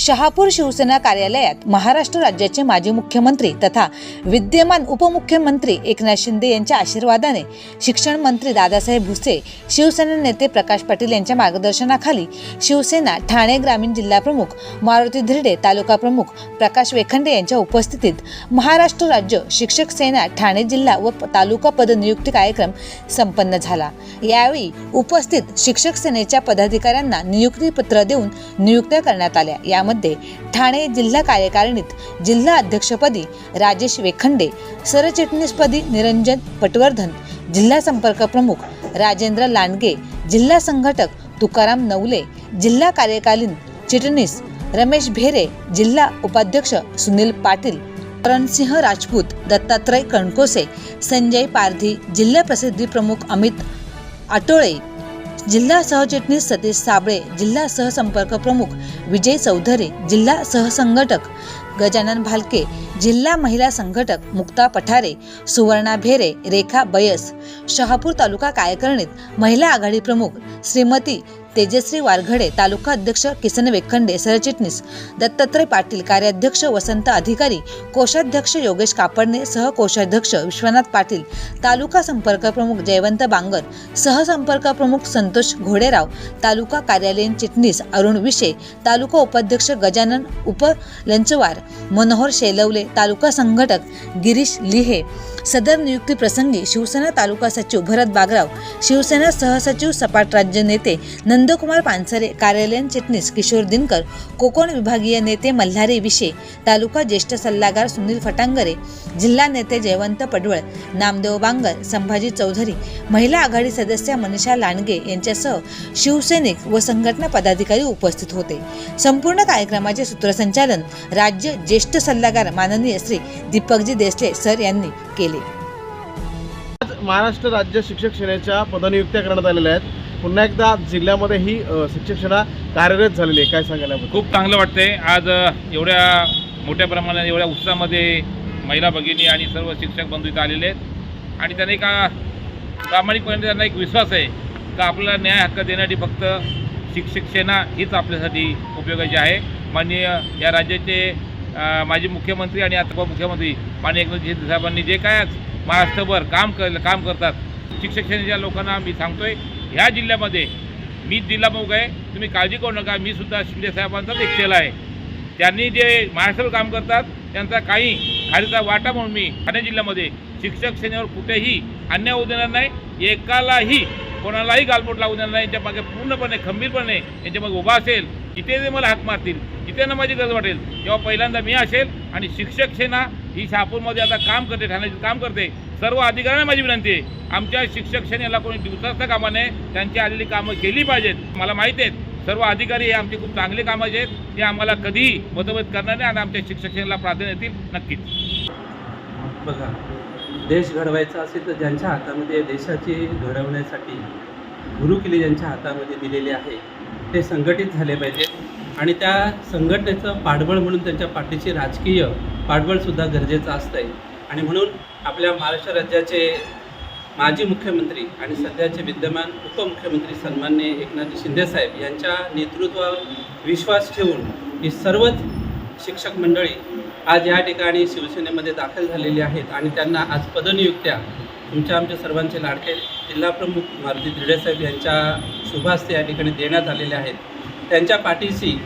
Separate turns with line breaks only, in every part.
शहापूर शिवसेना कार्यालयात महाराष्ट्र राज्याचे माजी मुख्यमंत्री तथा विद्यमान उपमुख्यमंत्री एकनाथ शिंदे यांच्या आशीर्वादाने शिक्षण मंत्री दादासाहेब भुसे शिवसेना नेते प्रकाश पाटील यांच्या मार्गदर्शनाखाली शिवसेना ठाणे ग्रामीण जिल्हा प्रमुख मारुती धिरडे तालुका प्रमुख प्रकाश वेखंडे यांच्या उपस्थितीत महाराष्ट्र राज्य शिक्षक सेना ठाणे जिल्हा व तालुका पदनियुक्ती कार्यक्रम संपन्न झाला. यावेळी उपस्थित शिक्षक सेनेच्या पदाधिकाऱ्यांना नियुक्तीपत्र देऊन नियुक्त्या करण्यात आल्या. यामध्ये ठाणे जिल्हा कार्यकारिणीत जिल्हा अध्यक्षपदी राजेश वेखंडे सरचिटणीसपदी निरंजन पटवर्धन जिल्हा संपर्क प्रमुख राजेंद्र लांडगे जिल्हा संघटक तुकाराम नवले जिल्हा कार्यकालीन चिटणीस रमेश भेरे जिल्हा उपाध्यक्ष सुनील पाटील करणसिंह राजपूत दत्तात्रय कणकोसे संजय पारधी जिल्हा प्रसिद्धी प्रमुख अमित आटोळे जिल्हा सहचिटणीस सतीश साबळे जिल्हा सहसंपर्क प्रमुख विजय चौधरी जिल्हा सहसंघटक गजानन भालके जिल्हा महिला संघटक मुक्ता पठारे सुवर्णा भेरे रेखा बयस शहापूर तालुका कार्यकारिणीत महिला आघाडी प्रमुख श्रीमती तेजश्री वारघडे तालुका अध्यक्ष किसन वेखंडे सरचिटणीस दत्तात्रय पाटील कार्याध्यक्ष वसंत अधिकारी कोषाध्यक्ष योगेश कापडणे सहकोषाध्यक्ष विश्वनाथ पाटील तालुका संपर्क प्रमुख जयवंत बांगर सहसंपर्क प्रमुख संतोष घोडेराव तालुका कार्यालयीन चिटणीस अरुण विशे तालुका उपाध्यक्ष गजानन उप लंचवार मनोहर शेलवले तालुका संघटक गिरीश लिहे सदर नियुक्ती प्रसंगी शिवसेना तालुका सचिव भरत बागराव शिवसेना सहसचिव सपाट राज्य नेते नंदकुमार पानसरे कार्यालयीन चिटणीस किशोर दिनकर कोकण विभागीय नेते मल्हारी विशे तालुका ज्येष्ठ सल्लागार सुनील फटांगरे जिल्हा नेते जयवंत पडवळ नामदेव बांगर संभाजी चौधरी महिला आघाडी सदस्या मनीषा लांडगे यांच्यासह शिवसैनिक व संघटना पदाधिकारी उपस्थित होते. संपूर्ण कार्यक्रमाचे सूत्रसंचालन राज्य ज्येष्ठ सल्लागार माननीय श्री दीपकजी देसले सर यांनी केले.
महाराष्ट्र राज्य शिक्षक सेनेच्या पदनियुक्त्या करण्यात आलेल्या आहेत. पुन्हा एकदा जिल्ह्यामध्ये ही अ, कार्यरत झालेली आहे. काय सांगायला
खूप चांगलं वाटतंय. आज एवढ्या मोठ्या प्रमाणात एवढ्या उत्साहामध्ये महिला भगिनी आणि सर्व शिक्षक बंधू इथं आलेले आहेत. आणि त्यांना का प्रामाणिकपणे त्यांना एक विश्वास आहे का आपल्याला न्याय हक्क देण्यासाठी फक्त शिक्षक सेना हीच आपल्यासाठी उपयोगाची आहे. माननीय या राज्याचे माजी मुख्यमंत्री आणि आता उपमुख्यमंत्री माननीय एकनाथ शिंदे साहेबांनी जे काय आज महाराष्ट्रभर काम कर काम करतात शिक्षक सेनेच्या लोकांना मी सांगतोय ह्या जिल्ह्यामध्ये मी जिल्हा प्रमुख आहे. तुम्ही काळजी करू नका. मी सुद्धा शिंदे साहेबांचाच एक चेला आहे. त्यांनी जे महाराष्ट्रावर काम करतात त्यांचा काही खालीचा वाटा म्हणून मी ठाणे जिल्ह्यामध्ये शिक्षक सेनेवर कुठेही अन्याय होऊ देणार नाही. एकालाही कोणालाही गालबोट लागू देणार नाही. यांच्या मागे पूर्णपणे खंबीरपणे यांच्या मागे उभा असेल. जिथे ते मला हात मारतील. जिथे ना माझी गरज वाटेल. तेव्हा पहिल्यांदा मी असेल आणि शिक्षक सेना ही शहापूरमध्ये आता काम करते ठाण्याचे काम करते. सर्व अधिकाऱ्यांना माझी विनंती आहे. आमच्या शिक्षक सेनेला कोणी दिवसाचं कामा नाही त्यांची आलेली कामं केली पाहिजेत. मला माहिती आहेत सर्व अधिकारी हे आमचे खूप चांगले कामाचे आहेत. ते आम्हाला कधीही मतभेद करणार नाही आणि आमच्या शिक्षक सेनेला प्राधान्य देतील नक्कीच.
बघा देश घडवायचा असेल तर ज्यांच्या हातामध्ये देशाची घडवण्यासाठी गुरुकिले ज्यांच्या हातामध्ये दिलेली आहे ते संघटित झाले पाहिजेत. आणि त्या संघटनेचं पाठबळ म्हणून त्यांच्या पाठीची राजकीय पाठबळसुद्धा गरजेचं असतं आहे आणि म्हणून आपल्या महाराष्ट्र राज्याचे माजी मुख्यमंत्री आणि सध्याचे विद्यमान उपमुख्यमंत्री सन्मान्य एकनाथ शिंदेसाहेब यांच्या नेतृत्वावर विश्वास ठेवून ही सर्वच शिक्षक मंडळी आज या ठिकाणी शिवसेनेमध्ये दाखल झालेली आहेत आणि त्यांना आज पदनियुक्त्या तुमच्या आमच्या सर्वांचे लाडके जिल्हाप्रमुख मारुती दिडेसाहेब यांच्या शुभास्ते या ठिकाणी देण्यात आलेल्या आहेत. त्यांच्या पाठीशी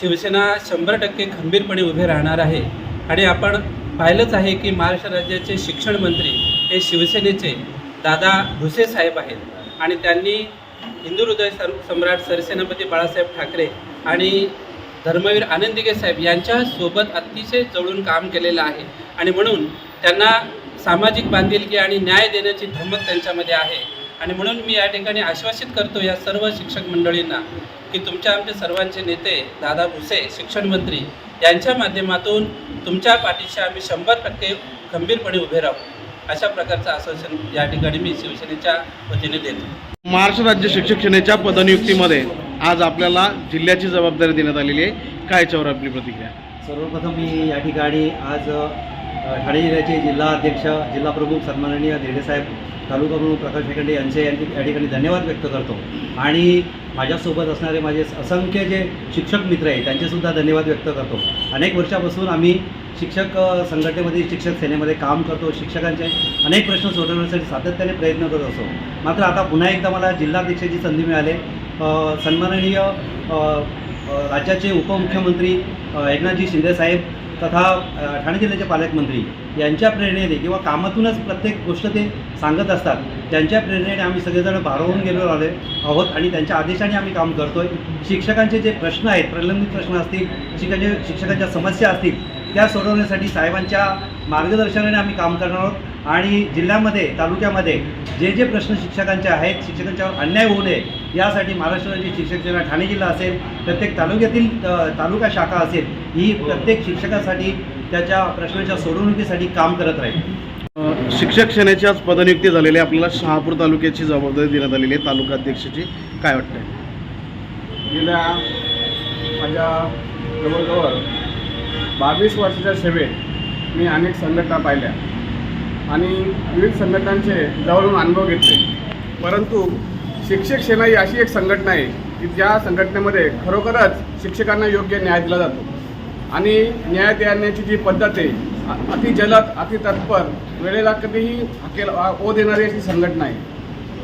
शिवसेना शंभर टक्के खंबीरपणे उभे राहणार आहे आणि आपण पाहिलंच आहे की महाराष्ट्र राज्याचे शिक्षण मंत्री हे शिवसेनेचे दादा भुसे साहेब आहेत. आणि त्यांनी हिंदू हृदय सर सम्राट सरसेनापती बाळासाहेब ठाकरे आणि धर्मवीर आनंदिगे साहेब यांच्यासोबत अतिशय जवळून काम केलेलं आहे. आणि म्हणून त्यांना सामाजिक बांधिलकी आणि न्याय देण्याची धमक त्यांच्यामध्ये आहे. आणि म्हणून मी या ठिकाणी आश्वासित करतो या सर्व शिक्षक मंडळींना की तुमच्या आमच्या सर्वांचे नेते दादा भुसे शिक्षण मंत्री यांच्या माध्यमातून तुमच्या पाठीशी आम्ही शंभर टक्के खंबीरपणे उभे राहू. अशा प्रकारचं आश्वासन या ठिकाणी मी शिवसेनेच्या वतीने देतो.
महाराष्ट्र राज्य शिक्षक सेनेच्या पदनियुक्तीमध्ये आज आपल्याला जिल्ह्याची जबाबदारी देण्यात आलेली आहे. काय याच्यावर आपली प्रतिक्रिया?
सर्वप्रथम मी या ठिकाणी आज ठाणे जिल्ह्याचे जिल्हा अध्यक्ष जिल्हा प्रमुख सन्माननीय धेडेसाहेब तालुका प्रमुख प्रकाश यांचे यांचे या ठिकाणी धन्यवाद व्यक्त करतो. आणि माझ्यासोबत असणारे माझे असंख्य जे शिक्षक मित्र आहेत त्यांचेसुद्धा धन्यवाद व्यक्त करतो. अनेक वर्षापासून आम्ही शिक्षक संघटनेमध्ये शिक्षक सेनेमध्ये काम करतो. शिक्षकांचे अनेक प्रश्न सोडवण्यासाठी सातत्याने प्रयत्न करत असतो. मात्र आता पुन्हा एकदा मला जिल्हाध्यक्षाची संधी मिळाली. सन्माननीय राज्याचे उपमुख्यमंत्री एकनाथजी शिंदेसाहेब तथा ठाणे जिल्ह्याचे पालकमंत्री यांच्या प्रेरणेने किंवा कामातूनच प्रत्येक गोष्ट ते सांगत असतात. त्यांच्या प्रेरणेने आम्ही सगळेजण भारावून गेलो आले आहोत आणि त्यांच्या आदेशाने आम्ही काम करतो आहे शिक्षकांचे जे प्रश्न आहेत प्रलंबित प्रश्न असतील शिक्षकांचे शिक्षकांच्या समस्या असतील त्या सोडवण्यासाठी साहेबांच्या मार्गदर्शनाने आम्ही काम करणार आहोत. आणि जिल्ह्यामध्ये तालुक्यामध्ये जे जे प्रश्न शिक्षकांचे आहेत शिक्षकांच्यावर अन्याय होऊ नये यासाठी महाराष्ट्र राज्य शिक्षक सेना ठाणे जिल्हा असेल प्रत्येक तालुक्यातील तालुका शाखा असेल ही प्रत्येक शिक्षकासाठी त्याच्या प्रश्नाच्या सोडवणुकीसाठी काम करत राहील.
शिक्षक सेनेची आज पदनियुक्ती झालेली आपल्याला शहापूर तालुक्याची जबाबदारी देण्यात आलेली आहे. तालुका अध्यक्षाची काय वाटतंय?
गेल्या माझ्या जवळजवळ बावीस वर्षाच्या सेवेत मी अनेक संघटना पाहिल्या आणि विविध संघटनांचे जवळून अनुभव घेतले. परंतु शिक्षक सेना ही अशी एक संघटना आहे की ज्या संघटनेमध्ये खरोखरच शिक्षकांना योग्य न्याय दिला जातो. आणि न्याय देण्याची जी पद्धत आहे अति जलद अति तत्पर वेळेला कधीही हकेल ओ देणारी अशी संघटना आहे.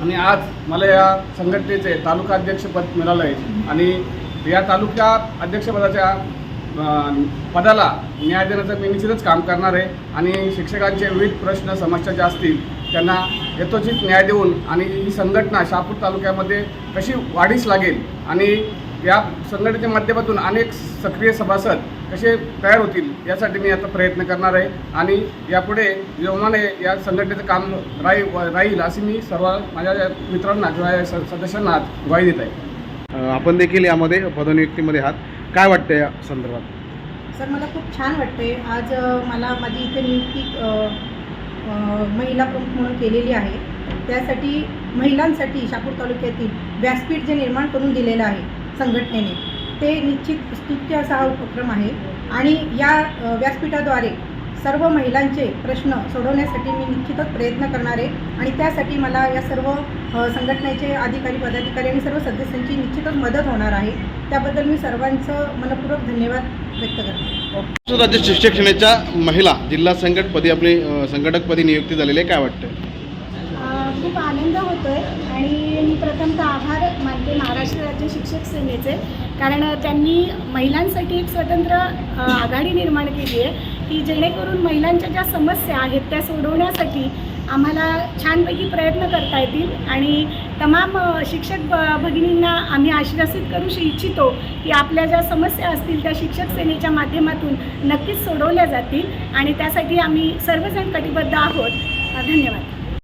आणि आज मला या संघटनेचे तालुका अध्यक्षपद मिळालं आहे आणि या तालुका अध्यक्षपदाच्या पदाला न्याय देण्याचं मी निश्चितच काम करणार आहे. आणि शिक्षकांचे विविध प्रश्न समस्या ज्या असतील त्यांना यथोचित न्याय देऊन आणि ही संघटना शहापूर तालुक्यामध्ये कशी वाढीस लागेल आणि या संघटनेच्या माध्यमातून अनेक सक्रिय सभासद कसे तयार होतील यासाठी मी आता प्रयत्न करणार आहे. आणि यापुढे जेव्हाने या संघटनेचं काम राही राहील अशी मी सर्व माझ्या मित्रांना किंवा या स- सदस्यांना ग्वाही देत आहे.
आपण देखील यामध्ये पदनियुक्तीमध्ये आहात. काय वाटतं या संदर्भात?
सर मला खूप छान वाटते आज मला माझी इथे नियुक्ती महिला प्रमुख म्हणून केलेली आहे. त्यासाठी महिलांसाठी शापूर तालुक्यातील व्यासपीठ जे निर्माण करून दिलेलं आहे संघटनेने ते निश्चित स्तुत्य असा हा उपक्रम आहे. आणि या व्यासपीठाद्वारे सर्व महिलांचे प्रश्न सोडवण्यासाठी मी निश्चितच प्रयत्न करणार आहे. आणि त्यासाठी मला या सर्व संघटनेचे अधिकारी पदाधिकारी आणि सर्व सदस्यांची निश्चितच मदत होणार आहे. त्याबद्दल मी सर्वांचं मनपूर्वक धन्यवाद व्यक्त करते.
राज्य शिक्षक सेनेच्या महिला जिल्हा संघटपदी आपली संघटकपदी नियुक्ती झालेली आहे. काय वाटतं
खूप आनंद होतो आहे आणि मी प्रथमतः आभार मानते महाराष्ट्र राज्य शिक्षक सेनेचे. कारण त्यांनी महिलांसाठी एक स्वतंत्र आघाडी निर्माण केली आहे. की जेणेकरून महिलांच्या ज्या समस्या आहेत त्या सोडवण्यासाठी आम्हाला छानपैकी प्रयत्न करता येतील. आणि तमाम शिक्षक ब भगिनींना आम्ही आश्वासित करू श- इच्छितो की आपल्या ज्या समस्या असतील त्या शिक्षक सेनेच्या माध्यमातून नक्कीच सोडवल्या जातील. आणि त्यासाठी आम्ही सर्वजण कटिबद्ध आहोत. धन्यवाद.